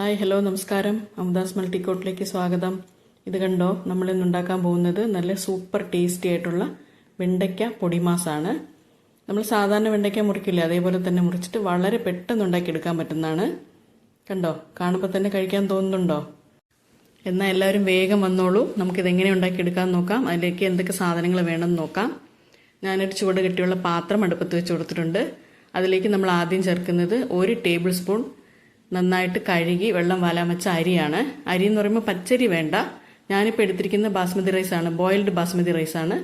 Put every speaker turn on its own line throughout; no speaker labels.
Hi hello നമസ്കാരം. അമുദാസ് മൾട്ടിക്കോട്ടിലേക്ക് സ്വാഗതം. ഇത് കണ്ടോ നമ്മൾ ഇന്ന് ഉണ്ടാക്കാൻ പോകുന്നത് നല്ല സൂപ്പർ ടേസ്റ്റി ആയിട്ടുള്ള വെണ്ടയ്ക്ക പൊടിമാസാണ്. നമ്മൾ സാധാരണ വെണ്ടയ്ക്ക മുറിക്കില്ല അതേപോലെ തന്നെ മുറിച്ചിട്ട് വളരെ പെട്ടെന്ന് ഉണ്ടാക്കിയെടുക്കാൻ പറ്റുന്നതാണ്. കണ്ടോ കാണുമ്പോൾ തന്നെ കഴിക്കാൻ തോന്നുന്നുണ്ടോ? എന്നാൽ എല്ലാവരും വേഗം വന്നോളൂ. നമുക്കിത് എങ്ങനെ ഉണ്ടാക്കിയെടുക്കാൻ നോക്കാം. അതിലേക്ക് എന്തൊക്കെ സാധനങ്ങൾ വേണമെന്ന് നോക്കാം. ഞാനൊരു ചുവട് കെട്ടിയുള്ള പാത്രം അടുപ്പത്ത് വെച്ച് കൊടുത്തിട്ടുണ്ട്. അതിലേക്ക് നമ്മൾ ആദ്യം ചേർക്കുന്നത് ഒരു ടേബിൾ സ്പൂൺ നന്നായിട്ട് കഴുകി വെള്ളം വാലാൻ വെച്ച അരിയാണ്. അരി എന്ന് പറയുമ്പോൾ പച്ചരി വേണ്ട. ഞാനിപ്പോൾ എടുത്തിരിക്കുന്ന ബാസ്മതി റൈസാണ് ബോയിൽഡ് ബാസ്മതി റൈസാണ്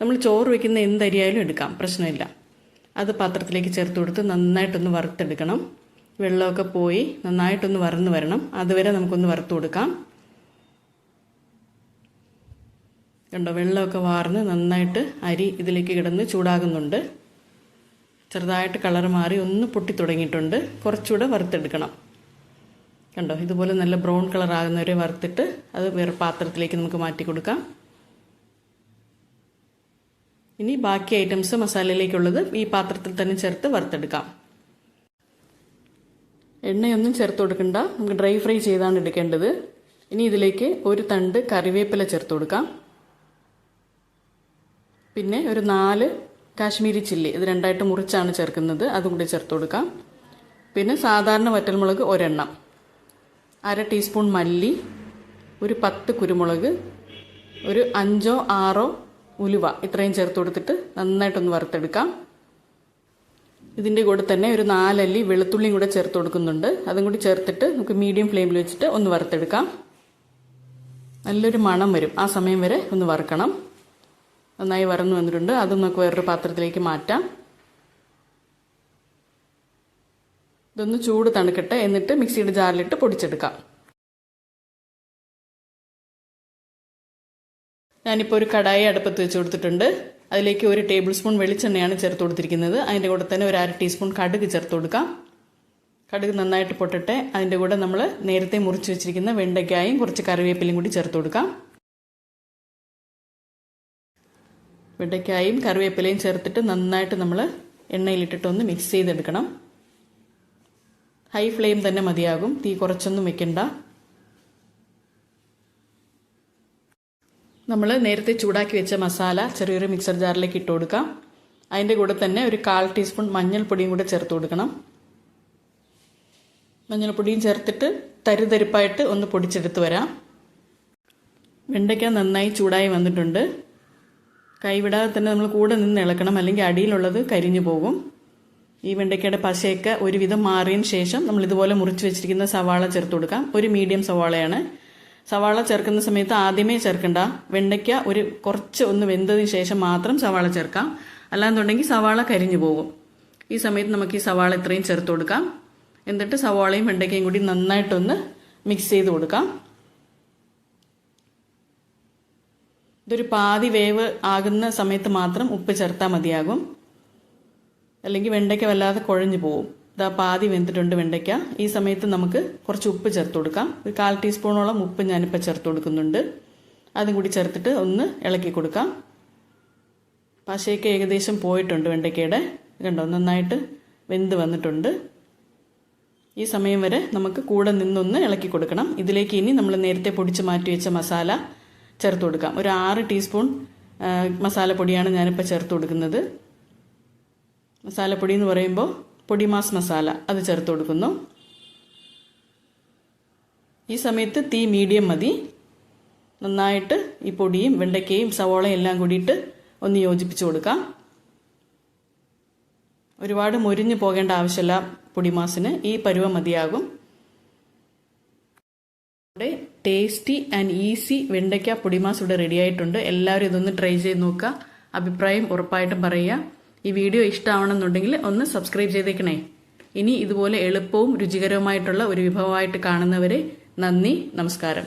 നമ്മൾ ചോറ് വയ്ക്കുന്ന എന്ത് അരിയായാലും എടുക്കാം. പ്രശ്നമില്ല. അത് പാത്രത്തിലേക്ക് ചേർത്ത് കൊടുത്ത് നന്നായിട്ടൊന്ന് വറുത്തെടുക്കണം. വെള്ളമൊക്കെ പോയി നന്നായിട്ടൊന്ന് വറന്ന് വരണം. അതുവരെ നമുക്കൊന്ന് വറുത്ത് കൊടുക്കാം. കണ്ടോ? വെള്ളമൊക്കെ വാർന്ന് നന്നായിട്ട് അരി ഇതിലേക്ക് കിടന്ന് ചൂടാകുന്നുണ്ട്. ചെറുതായിട്ട് കളർ മാറി ഒന്ന് പൊട്ടി തുടങ്ങിയിട്ടുണ്ട്. കുറച്ചുകൂടെ വറുത്തെടുക്കണം. കണ്ടോ? ഇതുപോലെ നല്ല ബ്രൗൺ കളർ ആകുന്നവരെ വറുത്തിട്ട് അത് വേറെ പാത്രത്തിലേക്ക് നമുക്ക് മാറ്റി കൊടുക്കാം. ഇനി ബാക്കി ഐറ്റംസ് മസാലയിലേക്കുള്ളത് ഈ പാത്രത്തിൽ തന്നെ ചേർത്ത് വറുത്തെടുക്കാം. എണ്ണയൊന്നും ചേർത്ത് കൊടുക്കണ്ട. നമുക്ക് ഡ്രൈ ഫ്രൈ ചെയ്താണ് എടുക്കേണ്ടത്. ഇനി ഇതിലേക്ക് ഒരു തണ്ട് കറിവേപ്പില ചേർത്ത് കൊടുക്കാം. പിന്നെ ഒരു നാല് കാശ്മീരി ചില്ലി ഇത് രണ്ടായിട്ട് മുറിച്ചാണ് ചേർക്കുന്നത് അതും കൂടി ചേർത്ത് കൊടുക്കാം. പിന്നെ സാധാരണ വറ്റൽമുളക് ഒരെണ്ണം. അര ടീസ്പൂൺ മല്ലി ഒരു പത്ത് കുരുമുളക് ഒരു അഞ്ചോ ആറോ ഉലുവ ഇത്രയും ചേർത്ത് കൊടുത്തിട്ട് നന്നായിട്ടൊന്ന് വറുത്തെടുക്കാം. ഇതിന്റെ കൂടെ തന്നെ ഒരു നാലല്ലി വെളുത്തുള്ളിയും കൂടെ ചേർത്ത് കൊടുക്കുന്നുണ്ട്. അതും കൂടി ചേർത്തിട്ട് നമുക്ക് മീഡിയം ഫ്ലെയിമിൽ വെച്ചിട്ട് ഒന്ന് വറുത്തെടുക്കാം. നല്ലൊരു മണം വരും. ആ സമയം വരെ ഒന്ന് വറുക്കണം. നന്നായി വറന്നു വന്നിട്ടുണ്ട്. അതും നമുക്ക് വേറൊരു പാത്രത്തിലേക്ക് മാറ്റാം. ഇതൊന്ന് ചൂട് തണുക്കട്ടെ എന്നിട്ട് മിക്സിയുടെ ജാറിലിട്ട് പൊടിച്ചെടുക്കാം. ഞാനിപ്പോൾ ഒരു കടായി അടുപ്പത്ത് വെച്ച് കൊടുത്തിട്ടുണ്ട്. അതിലേക്ക് ഒരു ടേബിൾ സ്പൂൺ വെളിച്ചെണ്ണയാണ് ചേർത്ത് കൊടുത്തിരിക്കുന്നത്. അതിന്റെ കൂടെ തന്നെ ഒരു അര ടീസ്പൂൺ കടുക് ചേർത്ത് കൊടുക്കാം. കടുക് നന്നായിട്ട് പൊട്ടട്ടെ. അതിന്റെ കൂടെ നമ്മൾ നേരത്തെ മുറിച്ച് വെച്ചിരിക്കുന്ന വെണ്ടയ്ക്കായും കുറച്ച് കറിവേപ്പിലയും കൂടി ചേർത്ത് കൊടുക്കാം. വെണ്ടയ്ക്കായും കറിവേപ്പിലയും ചേർത്തിട്ട് നന്നായിട്ട് നമ്മൾ എണ്ണയിലിട്ടിട്ടൊന്ന് മിക്സ് ചെയ്തെടുക്കണം. ഹൈ ഫ്ലെയിം തന്നെ മതിയാകും. തീ കുറച്ചൊന്നും വെക്കണ്ട. നമ്മൾ നേരത്തെ ചൂടാക്കി വെച്ച മസാല ചെറിയൊരു മിക്സർ ജാറിലേക്ക് ഇട്ട് കൊടുക്കാം. അതിന്റെ കൂടെ തന്നെ ഒരു കാൽ ടീസ്പൂൺ മഞ്ഞൾപ്പൊടിയും കൂടെ ചേർത്ത് കൊടുക്കണം. മഞ്ഞൾപ്പൊടിയും ചേർത്തിട്ട് തരിതരിപ്പായിട്ട് ഒന്ന് പൊടിച്ചെടുത്ത് വരാം. വെണ്ടയ്ക്ക നന്നായി ചൂടായി വന്നിട്ടുണ്ട്. കൈവിടാതെ തന്നെ നമ്മൾ കൂടെ നിന്ന് ഇളക്കണം. അല്ലെങ്കിൽ അടിയിലുള്ളത് കരിഞ്ഞു പോകും. ഈ വെണ്ടയ്ക്കയുടെ പശയൊക്കെ ഒരുവിധം മാറിയതിന് ശേഷം നമ്മൾ ഇതുപോലെ മുറിച്ച് വെച്ചിരിക്കുന്ന സവാള ചേർത്ത് കൊടുക്കാം. ഒരു മീഡിയം സവാളയാണ്. സവാള ചേർക്കുന്ന സമയത്ത് ആദ്യമേ ചേർക്കണ്ട. വെണ്ടയ്ക്ക ഒരു കുറച്ച് ഒന്ന് വെന്തതിന് ശേഷം മാത്രം സവാള ചേർക്കാം. അല്ലാന്നുണ്ടെങ്കിൽ സവാള കരിഞ്ഞു പോകും. ഈ സമയത്ത് നമുക്ക് ഈ സവാള ഇത്രയും ചേർത്ത് കൊടുക്കാം. എന്നിട്ട് സവാളയും വെണ്ടയ്ക്കയും കൂടി നന്നായിട്ടൊന്ന് മിക്സ് ചെയ്ത് കൊടുക്കാം. ഇതൊരു പാതി വേവ് ആകുന്ന സമയത്ത് മാത്രം ഉപ്പ് ചേർത്താൽ മതിയാകും. അല്ലെങ്കിൽ വെണ്ടയ്ക്ക വല്ലാതെ കുഴഞ്ഞു പോകും ഇതാ പാതി വെന്തിട്ടുണ്ട് വെണ്ടയ്ക്ക. ഈ സമയത്ത് നമുക്ക് കുറച്ച് ഉപ്പ് ചേർത്ത് കൊടുക്കാം. ഒരു കാൽ ടീസ്പൂണോളം ഉപ്പ് ഞാനിപ്പോൾ ചേർത്ത് കൊടുക്കുന്നുണ്ട്. അതും കൂടി ചേർത്തിട്ട് ഒന്ന് ഇളക്കി കൊടുക്കാം. പശയൊക്കെ ഏകദേശം പോയിട്ടുണ്ട് വെണ്ടയ്ക്കയുടെ. കണ്ടോ നന്നായിട്ട് വെന്ത് വന്നിട്ടുണ്ട്. ഈ സമയം വരെ നമുക്ക് കൂടെ നിന്നൊന്ന് ഇളക്കി കൊടുക്കണം. ഇതിലേക്ക് ഇനി നമ്മൾ നേരത്തെ പൊടിച്ച് മാറ്റി വെച്ച മസാല ചേർത്ത് കൊടുക്കാം. ഒരു ആറ് ടീസ്പൂൺ മസാല മസാലപ്പൊടിയാണ് ഞാനിപ്പോൾ ചേർത്ത് കൊടുക്കുന്നത്. മസാലപ്പൊടി എന്ന് പറയുമ്പോൾ പൊടിമാസ് മസാല അത് ചേർത്ത് കൊടുക്കുന്നു. ഈ സമയത്ത് തീ മീഡിയം മതി. നന്നായിട്ട് ഈ പൊടിയും വെണ്ടയ്ക്കയും സവോളയും എല്ലാം കൂടിയിട്ട് ഒന്ന് യോജിപ്പിച്ച് കൊടുക്കാം. ഒരുപാട് മുരിഞ്ഞു പോകേണ്ട ആവശ്യമില്ല പൊടിമാസിന് ഈ പരുവം മതിയാകും. ഇവിടെ ടേസ്റ്റി ആൻഡ് ഈസി വെണ്ടയ്ക്ക പൊടിമാസ് ഇവിടെ റെഡി ആയിട്ടുണ്ട്. എല്ലാവരും ഇതൊന്ന് ട്രൈ ചെയ്ത് നോക്കുക. അഭിപ്രായം ഉറപ്പായിട്ടും പറയുക. ഈ വീഡിയോ ഇഷ്ടമാണെന്നുണ്ടെങ്കിൽ ഒന്ന് സബ്സ്ക്രൈബ് ചെയ്തേക്കണേ. ഇനി ഇതുപോലെ എളുപ്പവും രുചികരവുമായിട്ടുള്ള ഒരു വിഭവമായിട്ട് കാണുന്നവരെ നന്ദി നമസ്കാരം.